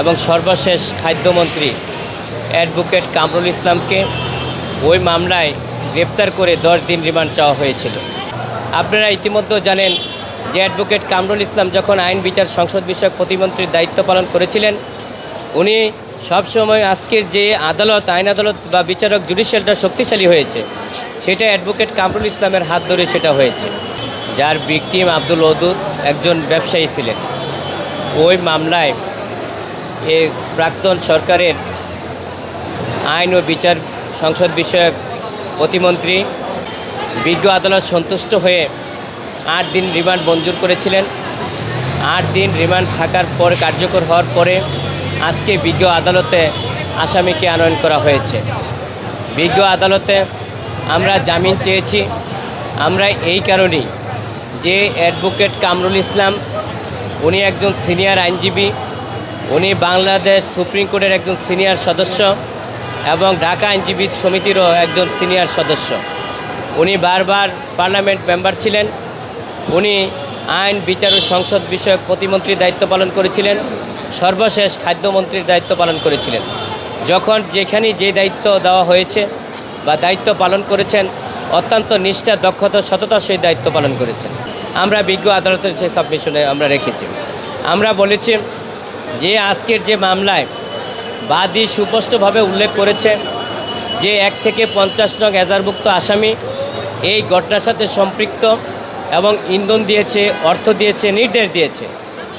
এবং সর্বশেষ খাদ্যমন্ত্রী অ্যাডভোকেট কামরুল ইসলামকে ওই মামলায় গ্রেপ্তার করে দশ দিন রিমান্ড চাওয়া হয়েছিল। আপনারা ইতিমধ্যে জানেন যে অ্যাডভোকেট কামরুল ইসলাম যখন আইন বিচার সংসদ বিষয়ক প্রতিমন্ত্রীর দায়িত্ব পালন করেছিলেন, উনি সবসময় আজকের যে আদালত, আইন আদালত বা বিচারক জুডিশিয়ালটা শক্তিশালী হয়েছে, সেটা অ্যাডভোকেট কামরুল ইসলামের হাত ধরে সেটা হয়েছে। যার বিক্টিম আব্দুল ওদুদ একজন ব্যবসায়ী ছিলেন। ওই মামলায় এ প্রাক্তন সরকারের আইন ও বিচার সংসদ বিষয়ক প্রতিমন্ত্রী বিজ্ঞ আদালত সন্তুষ্ট হয়ে আট দিন রিমান্ড মঞ্জুর করেছিলেন। আট দিন রিমান্ড থাকার পর কার্যকর হওয়ার পরে আজকে বিজ্ঞ আদালতে আসামিকে আনয়ন করা হয়েছে। বিজ্ঞ আদালতে আমরা জামিন চেয়েছি। আমরা এই কারণেই যে অ্যাডভোকেট কামরুল ইসলাম, উনি একজন সিনিয়র আইনজীবী উনি বাংলাদেশ সুপ্রিম কোর্টের একজন সিনিয়র সদস্য এবং ঢাকা আইনজীবী সমিতিরও একজন সিনিয়র সদস্য। উনি বারবার পার্লামেন্ট মেম্বার ছিলেন। উনি আইন, বিচার ও সংসদ বিষয়ক প্রতিমন্ত্রীর দায়িত্ব পালন করেছিলেন। সর্বশেষ খাদ্যমন্ত্রীর দায়িত্ব পালন করেছিলেন। যখন যেখানে যে দায়িত্ব দেওয়া হয়েছে বা দায়িত্ব পালন করেছেন, অত্যন্ত নিষ্ঠা, দক্ষতা, সততা সেই দায়িত্ব পালন করেছেন। আমরা বিজ্ঞ আদালতের সেই সাবমিশনে আমরা রেখেছি। আমরা বলেছি যে আজকের যে মামলায় বাদী সুস্পষ্টভাবে উল্লেখ করেছে যে এক থেকে পঞ্চাশ নং এজারভুক্ত আসামি এই ঘটনার সাথে সম্পৃক্ত এবং ইন্ধন দিয়েছে, অর্থ দিয়েছে, নির্দেশ দিয়েছে।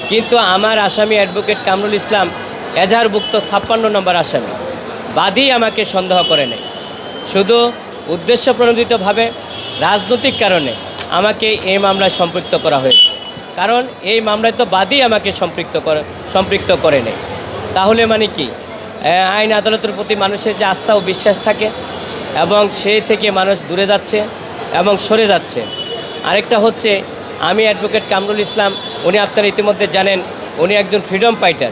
কিন্তু আমার আসামি অ্যাডভোকেট কামরুল ইসলাম এজাহারভুক্ত ছাপ্পান্ন নম্বর আসামি। বাদী আমাকে সন্দেহ করে নেয়। শুধু উদ্দেশ্য প্রণোদিতভাবে রাজনৈতিক কারণে আমাকে এই মামলায় সম্পৃক্ত করা হয়েছে। কারণ এই মামলায় তো বাদী আমাকে সম্পৃক্ত করে সম্পৃক্ত করে নেই। তাহলে মানে কি? আইন আদালতের প্রতি মানুষের যে আস্থা ও বিশ্বাস থাকে এবং সেই থেকে মানুষ দূরে যাচ্ছে এবং সরে যাচ্ছে। আরেকটা হচ্ছে, আমি অ্যাডভোকেট কামরুল ইসলাম, উনি আপনারা ইতিমধ্যে জানেন, উনি একজন ফ্রিডম ফাইটার।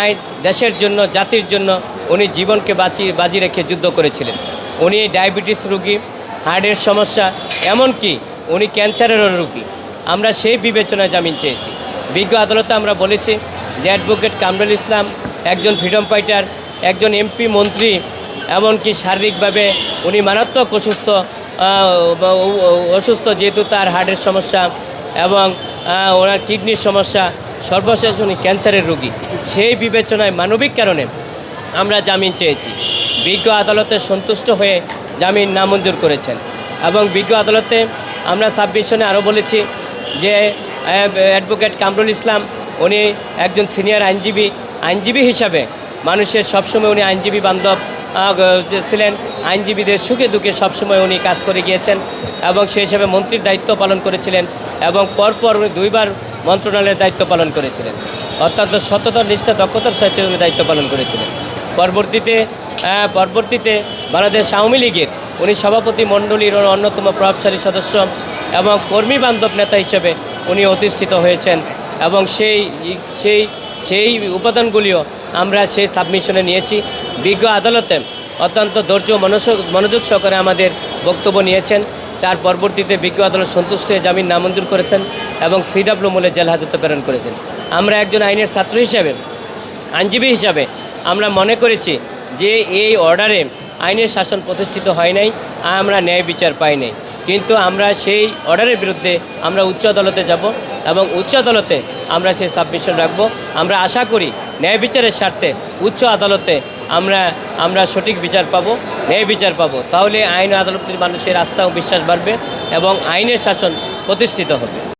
আইন দেশের জন্য, জাতির জন্য উনি জীবনকে বাঁচি, বাজি রেখে যুদ্ধ করেছিলেন। উনি ডায়াবেটিস রুগী, হার্টের সমস্যা, এমনকি উনি ক্যান্সারেরও রুগী। আমরা সেই বিবেচনায় জামিন চেয়েছি। বিজ্ঞ আদালতে আমরা বলেছি যে অ্যাডভোকেট কামরুল ইসলাম একজন ফ্রিডম ফাইটার, একজন এমপি, মন্ত্রী, এমনকি শারীরিকভাবে উনি মারাত্মক অসুস্থ অসুস্থ যেহেতু তার হার্টের সমস্যা এবং ওনার কিডনির সমস্যা, সর্বশেষ উনি ক্যান্সারের রোগী। সেই বিবেচনায় মানবিক কারণে আমরা জামিন চেয়েছি। বিজ্ঞ আদালতে সন্তুষ্ট হয়ে জামিন নামঞ্জুর করেছেন এবং বিজ্ঞ আদালতে আমরা সাবমিশনে আরও বলেছি যে অ্যাডভোকেট কামরুল ইসলাম, উনি একজন সিনিয়র আইনজীবী আইনজীবী হিসাবে মানুষের সবসময় উনি আইনজীবী বান্ধব ছিলেন, আইনজীবীদের সুখে দুঃখে সবসময় উনি কাজ করে গিয়েছেন এবং সেই হিসাবে মন্ত্রীর দায়িত্ব পালন করেছিলেন এবং পরপর উনি দুইবার মন্ত্রণালয়ের দায়িত্ব পালন করেছিলেন। অত্যন্ত সততা নিষ্ঠা, দক্ষতার সাথে উনি দায়িত্ব পালন করেছিলেন। পরবর্তীতে পরবর্তীতে বাংলাদেশ আওয়ামী লীগের উনি সভাপতি মণ্ডলীর অন্যতম প্রভাবশালী সদস্য এবং কর্মী বান্ধব নেতা হিসেবে উনি অধিষ্ঠিত হয়েছেন। এবং সেই সেই সেই উপাদানগুলিও আমরা সেই সাবমিশনে নিয়েছি। বিজ্ঞ আদালতে অত্যন্ত ধৈর্য মনোযোগ মনোযোগ সহকারে আমাদের বক্তব্য নিয়েছেন। তার পরবর্তীতে বিজ্ঞ আদালত সন্তুষ্ট হয়ে জামিন নামঞ্জুর করেছেন এবং সিডাব্লিউ মূলে জেল হাজতে প্রেরণ করেছেন। আমরা একজন আইনের ছাত্র হিসাবে, আইনজীবী হিসাবে আমরা মনে করেছি যে এই অর্ডারে আইনের শাসন প্রতিষ্ঠিত হয় নাই, আমরা ন্যায় বিচার পাই নাই। কিন্তু আমরা সেই অর্ডারের বিরুদ্ধে আমরা উচ্চ আদালতে যাব এবং উচ্চ আদালতে আমরা সেই সাবমিশন রাখব। আমরা আশা করি ন্যায় বিচারের স্বার্থে উচ্চ আদালতে আমরা আমরা সঠিক বিচার পাবো, ন্যায় বিচার পাবো। তাহলে আইন আদালতের মানুষের আস্থা ও বিশ্বাস বাড়বে এবং আইনের শাসন প্রতিষ্ঠিত হবে।